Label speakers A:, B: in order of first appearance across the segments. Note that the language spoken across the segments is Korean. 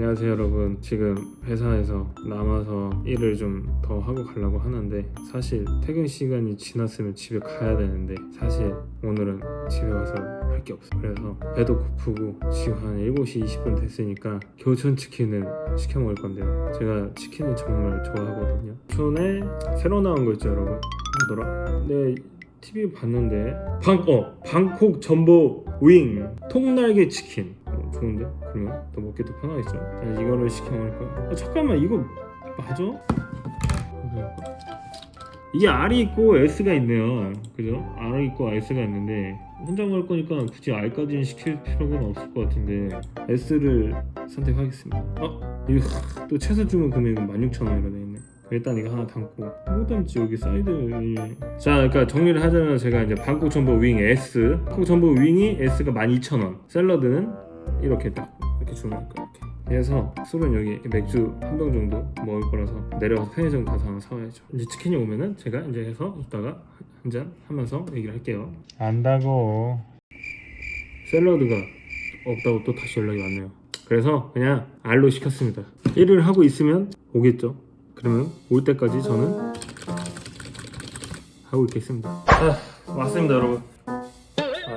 A: 안녕하세요 여러분. 지금 회사에서 남아서 일을 좀 더 하고 가려고 하는데 사실 퇴근 시간이 지났으면 집에 가야 되는데 사실 오늘은 집에 와서 할 게 없어 그래서 배도 고프고 지금 한 7시 20분 됐으니까 교촌 치킨을 시켜 먹을 건데요. 제가 치킨을 정말 좋아하거든요. 교촌에 새로 나온 거 있죠 여러분? 뭐더라? 네 TV 봤는데 방, 어, 방콕 전복 윙 통날개 치킨. 어, 좋은데? 그러면? 더 먹기도 편하겠죠? 자, 이거를 시켜 먹을 거야. 어, 잠깐만 이거 맞아? 이게 R이 있고 S가 있네요. 그죠? R이 있고 S가 있는데 혼자 먹을 거니까 굳이 R까지는 시킬 필요는 없을 것 같은데 S를 선택하겠습니다. 어? 이거 또 최소 주문 금액은 16,000원이라 돼 있네. 일단 이거 하나 담고. 뭐 담지 여기 사이드. 자 그러니까 정리를 하자면 제가 이제 방콕 전복 윙 S. 방콕 전복 윙이 S가 12,000원. 샐러드는 이렇게 딱 이렇게 주문할 거예요 이렇게 그래서 술은 여기 맥주 한 병 정도 먹을 거라서 내려가서 편의점 가서 하나 사와야죠. 이제 치킨이 오면은 제가 이제 해서 이따가 한 잔 하면서 얘기를 할게요. 안다고. 샐러드가 없다고 또 다시 연락이 왔네요. 그래서 그냥 알로 시켰습니다. 일을 하고 있으면 오겠죠? 그러면 올 때까지 저는 하고 있겠습니다. 자 왔습니다 여러분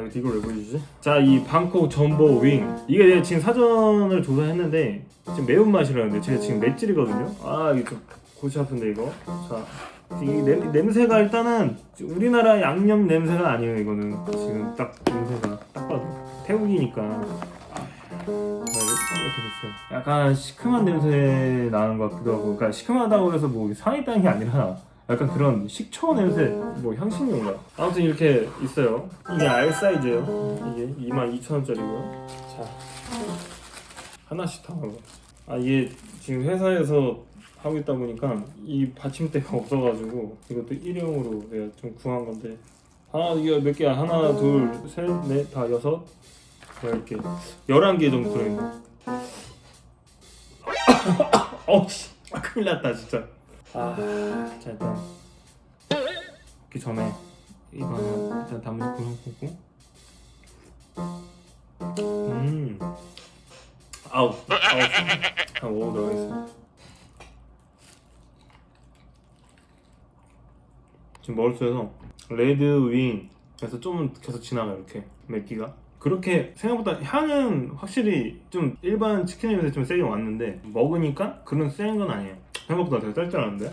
A: 아 이걸 왜 보여주지? 자 이 방콕 전보 윙. 이게 지금 사전을 조사했는데 지금 매운맛이라는데 제가 지금 맷질이거든요. 아 이게 좀 골치 아픈데 이거. 자 이 냄, 냄새가 일단은 우리나라 양념 냄새가 아니에요 이거는. 지금 딱 냄새가 딱 봐도. 태국이니까. 아. 약간 시큼한 냄새 나는 것 같기도 하고. 그러니까 시큼하다고 해서 뭐 따는 게 아니라 약간 그런 식초 냄새 뭐 향신료인가 아무튼 이렇게 있어요. 이게 R 사이즈예요. 이게 22,000원짜리고요. 자 하나씩 다 먹어 아 이게 지금 회사에서 하고 있다 보니까 이 받침대가 없어가지고 이것도 일회용으로 내가 좀 구한 건데. 하나 이게 몇 개야 하나 둘 셋 넷 다 여섯 이렇게 11개 정도 들어있네. 어우씨. 아, 큰일 났다 진짜 아 자 일단 먹기 전에 하나 일단 담을 구워보고. 음. 아우 아우 한5 들어가겠습니다. 지금 머릿속에서 레드 윙에서 좀 계속 지나가 이렇게. 맵기가 그렇게 생각보다 향은 확실히 좀 일반 치킨에 비해서 좀 세게 왔는데 먹으니까 그런 센 건 아니에요. 생각보다 되게 짤짤한데?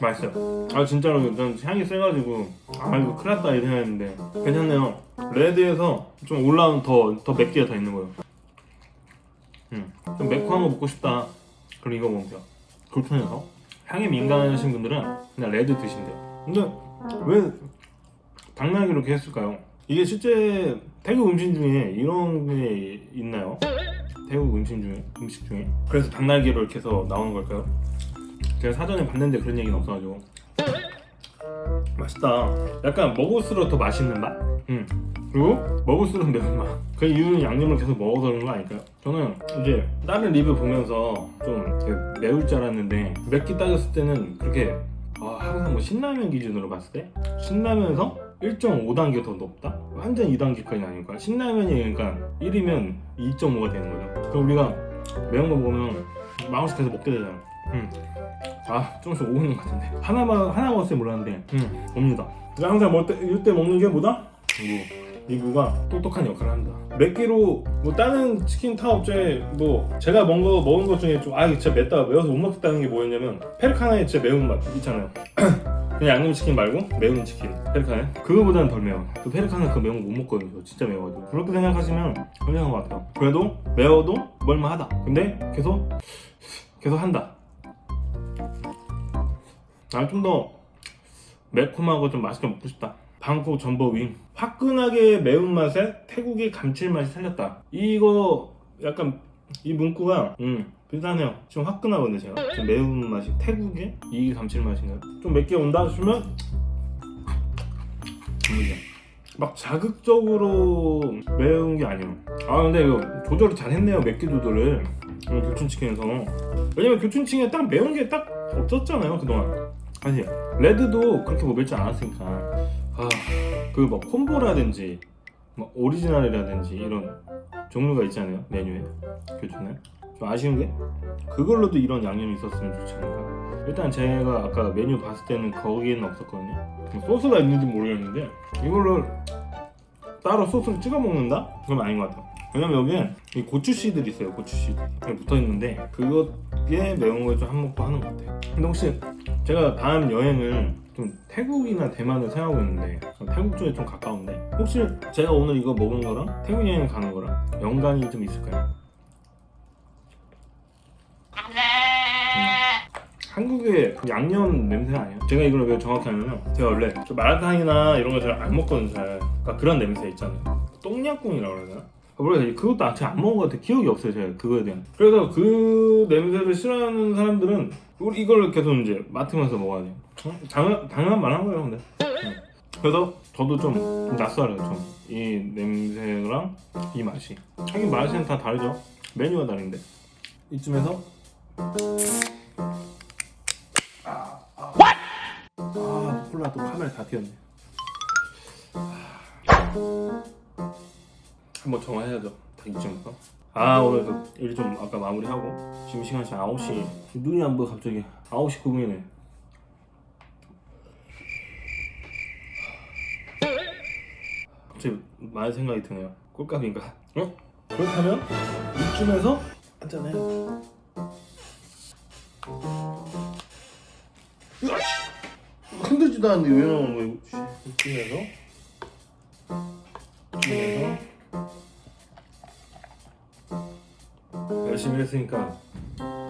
A: 맛있어요. 아 진짜로 전 향이 세가지고 아 이거 큰일 났다 이렇게 했는데 괜찮네요. 레드에서 좀 올라온 더, 더 맵기가 더 있는 거예요. 음, 좀 매콤한 거 먹고 싶다. 그럼 이거 돼요. 불편해서. 향에 민감하신 분들은 그냥 레드 돼요. 근데 왜 당나귀로 이렇게 했을까요? 이게 실제 태국 음식 중에 이런 게 있나요? 태국 음식 중에 음식 중에 그래서 닭날개로 이렇게 해서 나오는 걸까요? 제가 사전에 봤는데 그런 얘기는 없어가지고 맛있다 약간 먹을수록 더 맛있는 맛? 음. 그리고 먹을수록 매운맛 그 이유는 양념을 계속 먹어서 그런 거 아닐까요? 저는 이제 다른 리뷰 보면서 좀 매울 줄 알았는데 맵기 따졌을 때는 그렇게 아, 항상 뭐 신라면 기준으로 봤을 때 신라면에서 1.5단계 더 높다? 완전 2단계까지는 아닐까? 신라면이 그러니까 1이면 2.5가 되는 거죠. 그럼 우리가 매운 거 먹으면 마음씩 계속 먹게 되잖아. 음. 아, 조금씩 오고 있는 것 같은데. 하나만, 하나 먹었을 때 몰랐는데, 음, 옵니다. 내가 항상 먹을 때, 이때 먹는 게 뭐다? 이거. 리뷰가 똑똑한 역할을 한다. 몇 개로 뭐 다른 치킨 타 업체 뭐 제가 먹은 거 먹은 것 중에 좀아 이거 진짜 맵다 매워서 못 먹겠다는 게 뭐였냐면 페르카나의 진짜 매운 맛 있잖아요. 그냥 양념 치킨 말고 매운 치킨 페르카네 그거보다는 덜 매워. 그 페르카는 그 매운 거 못 먹거든요. 저 진짜 매워가지고 그렇게 생각하시면 괜찮은 것 같아요. 그래도 매워도 멀만하다. 근데 계속 계속 한다. 난 좀 더 매콤하고 좀 맛있게 먹고 싶다. 방콕 전복 윙 화끈하게 매운맛에 태국의 감칠맛이 살렸다 이거 약간 이 문구가 음 비슷하네요 좀 화끈하거든요 제가. 좀 매운 맛이 태국의? 이 감칠맛인가요? 좀 맵게 온다 싶으면 모르겠어요. 막 자극적으로 매운 게 아니에요. 아 근데 이거 조절을 잘 했네요 맵기 조절을. 음, 교촌치킨에서. 왜냐면 교촌치킨에 딱 매운 게 딱 없었잖아요 그동안. 사실 레드도 그렇게 뭐 맵지 않았으니까. 아, 그뭐 콤보라든지 뭐 오리지널이라든지 이런 종류가 있잖아요 메뉴에? 교촌에 좀 아쉬운 게 그걸로도 이런 양념이 있었으면 좋지 않을까? 일단 제가 아까 메뉴 봤을 때는 거기에는 없었거든요. 소스가 있는지 모르겠는데 이걸로 따로 소스를 찍어 먹는다? 그건 아닌 것 같아요. 왜냐면 여기에 이 고추 씨들이 있어요 고추 씨들이 붙어 있는데 그것에 매운 걸좀 한몫도 하는 것 같아요. 근데 혹시 제가 다음 여행을 좀 태국이나 대만을 생각하고 있는데 태국 쪽에 좀 가까운데 혹시 제가 오늘 이거 먹은 거랑 태국 여행 가는 거랑 연관이 좀 있을까요? 한국의 양념 냄새 아니에요? 제가 이걸 왜 정확히 하냐면 제가 원래 저 마라탕이나 이런 거 잘 안 먹거든요 잘. 그러니까 그런 냄새 있잖아요. 똥약꿍이라고 그러나? 모르겠어요. 그것도 제가 안 같아요 기억이 없어요 제가 그거에 대한. 그래서 그 냄새를 싫어하는 사람들은 우리 이걸 계속 이제 맡으면서 먹어야 돼요. 어? 당연, 당연한 말 한 거예요 근데. 응. 그래서 저도 좀, 좀 낯설어요 좀. 이 냄새랑 이 맛이. 하긴 맛은 다 다르죠? 메뉴가 다른데. 이쯤에서 아 콜라 또 카메라 다 튀었네. 한번 정화해야죠. 다 이쯤부터 아 오늘 일 좀 아까 마무리하고. 지금 시간이 9시. 눈이 안 보여 갑자기 9시 9분이네. 갑자기 많은 생각이 드네요. 꼴값인가? 어? 그렇다면 이쯤에서 한잔해요 흔들지도 않는데 왜 나오는 거야 이거? 이쯤에서? 이쯤에서? 열심히 했으니까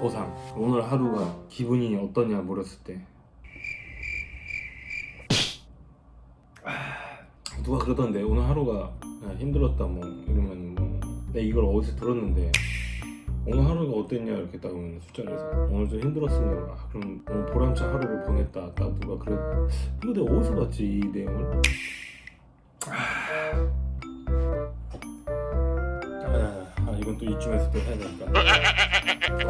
A: 보상. 오늘 하루가 기분이 어떠냐 물었을 때. 아, 누가 그러던데? 오늘 하루가 그냥 힘들었다 뭐. 이러면 뭐. 내가 이걸 어디서 들었는데 오늘 하루가 어땠냐 이렇게 딱 오면 술자리에서. 오늘 좀 힘들었습니다. 아, 그럼 오늘 보람찬 하루를 보냈다 딱 누가 그래 이거 내가 어디서 봤지 이 내용을? 아, 아 이건 또 이쯤에서 또 해야 되니까.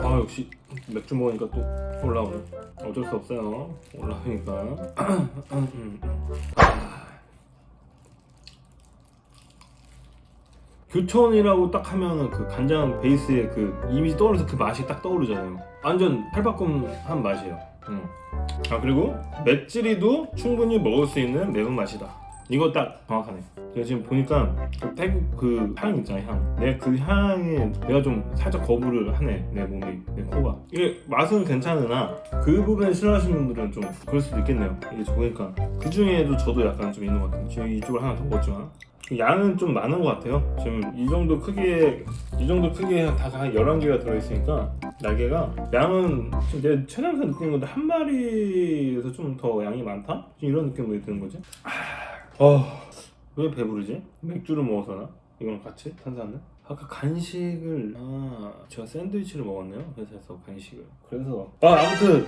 A: 아 역시 맥주 먹으니까 또 올라오네. 어쩔 수 없어요. 올라오니까. 아. 교촌이라고 딱 하면은 그 간장 베이스에 그 이미지 떠오르면서 그 맛이 딱 떠오르잖아요. 완전 팔바꿈한 맛이에요. 음. 아 그리고 맷찌리도 충분히 먹을 수 있는 매운 맛이다. 이거 딱 정확하네. 제가 지금 보니까 그 태국 그 향 있잖아요 향. 내가 그 향에 내가 좀 살짝 거부를 하네 내 몸이 내 코가. 이게 맛은 괜찮으나 그 부분을 싫어하시는 분들은 좀 그럴 수도 있겠네요. 이게 좋으니까 그 중에도 저도 약간 좀 있는 것 같아요. 지금 이쪽을 하나 더 먹었지만 양은 좀 많은 것 같아요 지금 이 정도 크기에 이 정도 크기에 다한 11개가 들어있으니까 날개가 양은 지금 내 체감상 느끼는 건데 한 마리에서 좀 더 양이 많다? 지금 이런 느낌이 드는 거지 아, 왜 배부르지? 맥주를 먹어서나? 이거랑 같이? 탄산은? 아까 간식을 아 제가 샌드위치를 먹었네요 회사에서 간식을 그래서 아 아무튼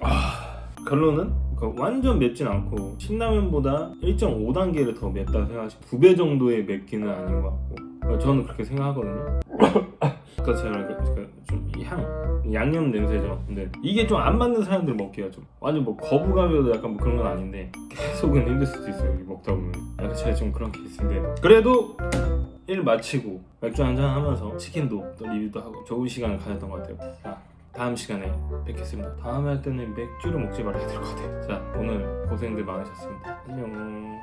A: 아 결론은 그 완전 맵진 않고 신라면보다 1.5단계를 더 맵다 생각하시 두배 정도의 맵기는 아닌 것 같고. 어, 저는 그렇게 생각하거든요. 그러니까 제가 좀이향 양념 냄새죠. 근데 이게 좀 안 맞는 사람들 먹기가 좀 완전 뭐 거부감이어도 약간 뭐 그런 건 아닌데 계속은 힘들 수도 있어요 먹다 보면. 약간 제가 좀 그런 케이스인데. 그래도 일 마치고 맥주 한잔 하면서 치킨도 또 리뷰도 하고 좋은 시간을 가졌던 것 같아요. 자 다음 시간에 뵙겠습니다. 다음에 할 때는 맥주를 먹지 말아야 될 것 같아요. 자 오늘 고생들 많으셨습니다. 안녕.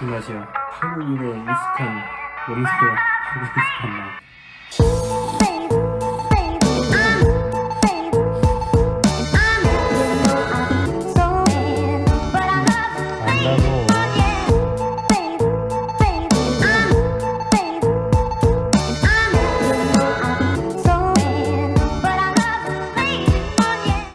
A: 이 맛이야. 한국인의 익숙한 냄새와 한국 익숙한 맛